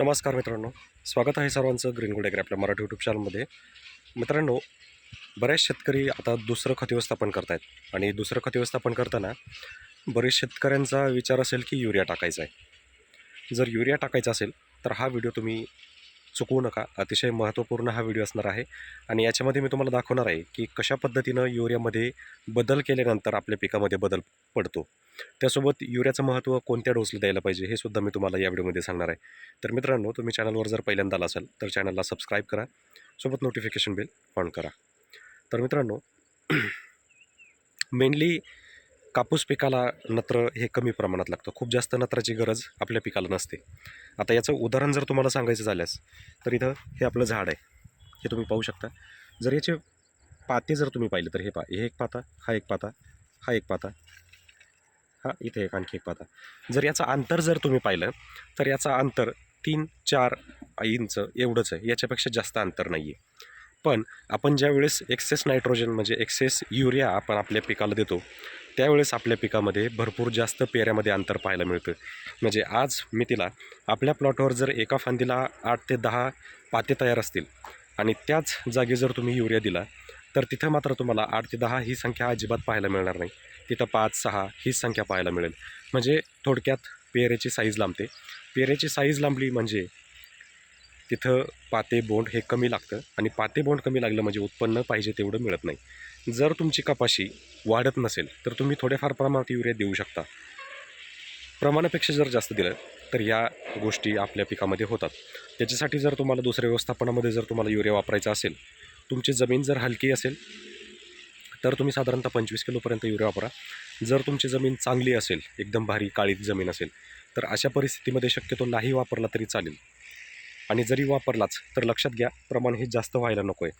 नमस्कार मित्रांनो स्वागत आहे सर्वांचं ग्रीन गुड आपल्या मराठी यूट्यूब चॅनलमध्ये मित्रांनो बऱ्याच शेतकरी आता दुसरं खत व्यवस्थापन करत आहेत आणि दुसरं खत व्यवस्थापन करताना बरेच शेतकऱ्यांचा विचार असेल की युरिया टाकायचा आहे. जर युरिया टाकायचा असेल तर हा व्हिडिओ तुम्ही चुकवू नका. अतिशय महत्त्वपूर्ण हा व्हिडिओ असणार आहे. आणि याच्यामध्ये मी तुम्हाला दाखवणार आहे की कशा पद्धतीनं युरियामध्ये बदल केल्यानंतर आपल्या पिकामध्ये बदल पडतो. त्यासोबत युरियाचं महत्त्व कोणत्या डोसला द्यायला पाहिजे हे सुद्धा मी तुम्हाला या व्हिडिओमध्ये सांगणार आहे. तर मित्रांनो तुम्ही चॅनलवर जर पहिल्यांदा आला असाल तर चॅनलला सबस्क्राईब करा. सोबत नोटिफिकेशन बिल ऑन करा. तर मित्रांनो मेनली कापूस पिकाला नत्र हे कमी प्रमाणात लागतं. खूप जास्त नत्राची गरज आपल्या पिकाला नसते. आता याचं उदाहरण जर तुम्हाला सांगायचं झाल्यास तर इथं हे आपलं झाड आहे. हे तुम्ही पाहू शकता. जर याचे पाते जर तुम्ही पाहिले तर हे पा हे एक पाता हा एक पाता हा एक पाता हा इथे एक आणखी एक पाता. जर याचं अंतर जर तुम्ही पाहिलं तर याचं अंतर तीन चार इंच एवढंच आहे. याच्यापेक्षा जास्त अंतर नाही आहे पण आपण ज्यावेळेस एक्सेस नायट्रोजन म्हणजे एक्सेस युरिया आपण आपल्या पिकाला देतो त्यावेळेस आपल्या पिकामध्ये भरपूर जास्त पेऱ्यामध्ये अंतर पाहायला मिळतं. म्हणजे आज मी तिला आपल्या प्लॉटवर जर एका फांदीला आठ ते दहा पाते तयार असतील आणि त्याच जागी जर तुम्ही युरिया दिला तर तिथं मात्र तुम्हाला आठ ते दहा ही संख्या अजिबात पाहायला मिळणार नाही. तिथं पाच सहा ही संख्या पाहायला मिळेल. म्हणजे थोडक्यात पेरेची साईज लांबते. पेरेची साईज लांबली म्हणजे तिथं पाते बोंड हे कमी लागतं आणि पाते बोंड कमी लागलं म्हणजे उत्पन्न पाहिजे तेवढं मिळत नाही. जर तुमची कपाशी वाढत नसेल तर तुम्ही थोड्याफार प्रमाणात युरिया देऊ शकता. प्रमाणापेक्षा जर जास्त दिलं तर या गोष्टी आपल्या पिकामध्ये होतात. त्याच्यासाठी जर तुम्हाला दुसऱ्या व्यवस्थापनामध्ये जर तुम्हाला युरिया वापरायचा असेल तुमची जमीन जर हलकी असेल तर तुम्ही साधारणतः पंचवीस किलोपर्यंत युरिया वापरा. जर तुमची जमीन चांगली असेल एकदम भारी काळी जमीन असेल तर अशा परिस्थितीमध्ये शक्यतो नाही वापरला तरी चालेल. आणि जरी वापरलाच तर लक्षात घ्या प्रमाण हे जास्त व्हायला नको आहे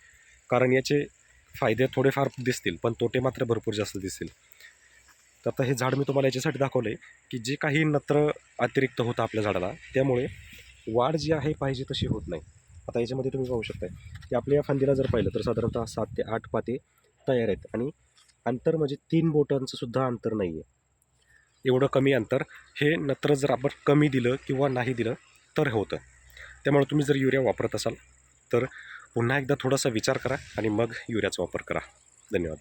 कारण याचे फायदे थोडेफार दिसतील पण तोटे मात्र भरपूर जास्त दिसतील. तर आता हे झाड मी तुम्हाला याच्यासाठी दाखवलं आहे की जे काही नत्र अतिरिक्त होतं आपल्या झाडाला त्यामुळे वाढ जी आहे पाहिजे तशी होत नाही. आता याच्यामध्ये तुम्ही पाहू शकता की आपल्या या फांदीला जर पाहिलं तर साधारणतः सात ते आठ पाते तयार आहेत. आणि अंतर म्हणजे तीन बोटांचं सुद्धा अंतर नाही आहे. एवढं कमी अंतर हे नत्र जर आपण कमी दिलं किंवा नाही दिलं तर होतं. त्यामुळे तुम्ही जर युरिया वापरत असाल तर पुन्हा एकदा थोडासा विचार करा आणि मग युरियाचा वापर करा. धन्यवाद.